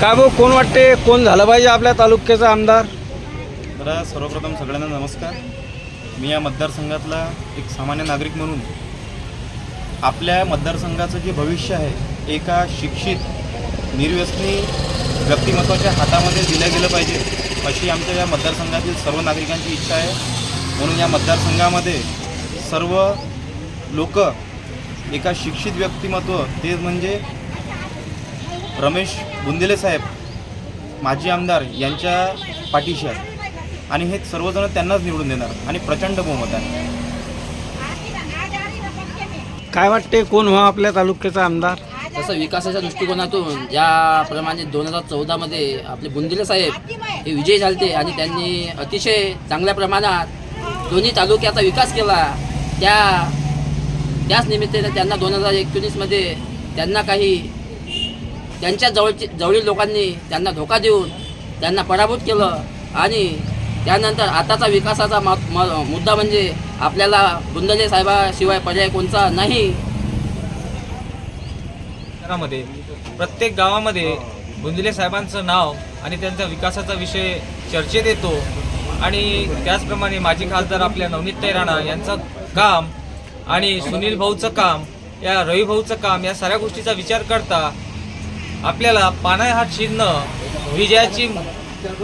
काय भाऊ कोण वाटते? कोण झालं पाहिजे आपल्या तालुक्याचा आमदार? तर सर्वप्रथम सगळ्यांना नमस्कार. मी या मतदारसंघातला एक सामान्य नागरिक म्हणून आपल्या मतदारसंघाचं जे भविष्य आहे एका शिक्षित निर्व्यसनी व्यक्तिमत्वाच्या हातामध्ये दिलं गेलं पाहिजे अशी आमच्या या मतदारसंघातील सर्व नागरिकांची इच्छा आहे. म्हणून या मतदारसंघामध्ये सर्व लोक एका शिक्षित व्यक्तिमत्व ते म्हणजे रमेश बुंदेले साहेब माजी आमदार यांच्या पाठीशी आहेत. आणि हे सर्वजण त्यांनाच निवडून देणार आणि प्रचंड बहुमत आहे. काय वाटते कोण व्हा आपल्या तालुक्याचा आमदार? तसं विकासाच्या दृष्टिकोनातून ज्याप्रमाणे दोन हजार चौदामध्ये आपले बुंदिले साहेब हे विजयी झालते आणि त्यांनी अतिशय चांगल्या प्रमाणात दोन्ही तालुक्याचा विकास केला. त्या त्याच निमित्ताने त्यांना दोन हजार एकोणीसमध्ये त्यांना काही त्यांच्या जवळची जवळील लोकांनी त्यांना धोका देऊन त्यांना पराभूत केलं आणि त्यानंतर आताचा विकासाचा मा- म- मुद्दा म्हणजे आपल्याला बुंदले साहेबाशिवाय पर्याय कोणता नाही. शहरामध्ये प्रत्येक गावामध्ये बुंदिले साहेबांचं नाव आणि त्यांचा विकासाचा विषय चर्चेत येतो. आणि त्याचप्रमाणे माजी खासदार आपल्या नवनीत राणा यांचं काम आणि सुनील भाऊचं काम या रवी भाऊचं काम या साऱ्या गोष्टीचा विचार करता आपल्याला पानाय हा चिन्ह विजयाची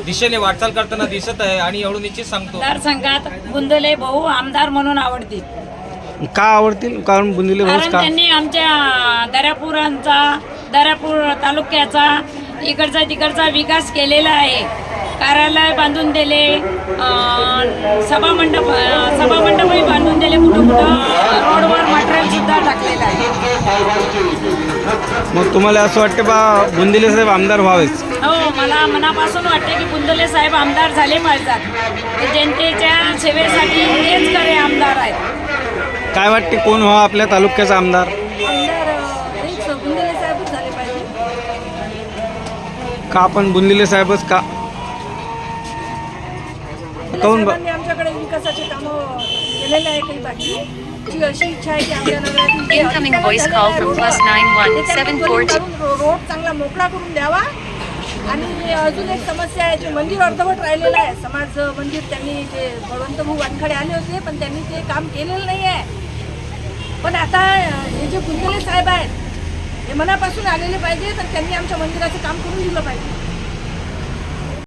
दिशेने वाटचाल करताना दिसत आहे आणि एवढं निश्चित सांगतो. मतदारसंघात बुंदले भाऊ आमदार म्हणून आवडतील. का आवडतील? कारण बुंदिले भाऊच कारण का? त्यांनी आमच्या दर्यापुरांचा दर्यापूर तालुक्याचा इकडचा तिकडचा विकास केलेला आहे. कार्यालय बांधून दिले अं, सभामंडप अं, सभामंडपही बांधून दिले कुठं कुठं रोडवर मग तुम्हाला असं वाटते बा बुंदिले साहेब आमदार व्हावेच हो मला मनापासून वाटते की बुंदले साहेब आमदार झाले पाहिजेत. ते जनतेच्या सेवेसाठी हेच खरे आमदार आहेत. काय वाटते कोण व्हा आपल्या तालुक्याचा आमदार? आमदार हेच बुंदले साहेबच झाले पाहिजे. का आपण बुंदिले साहेबच का? बा- साहेबांनी आमच्याकडे विकासाचे कामं केलेले आहे काही बाकी. ची अशी इच्छा आहे की आमच्या नगरातील रोड, चांगला मोकळा करून द्यावा. आणि अजून एक समस्या आहे जे मंदिर अर्धवट राहिलेलं आहे. समाज मंदिर त्यांनी जे बळवंत भाऊ वानखडे आले होते पण त्यांनी ते काम केलेलं नाही आहे पण आता हे जे कुंदले साहेब आहेत हे मनापासून आलेले पाहिजे तर त्यांनी आमच्या मंदिराचं काम करून दिलं पाहिजे.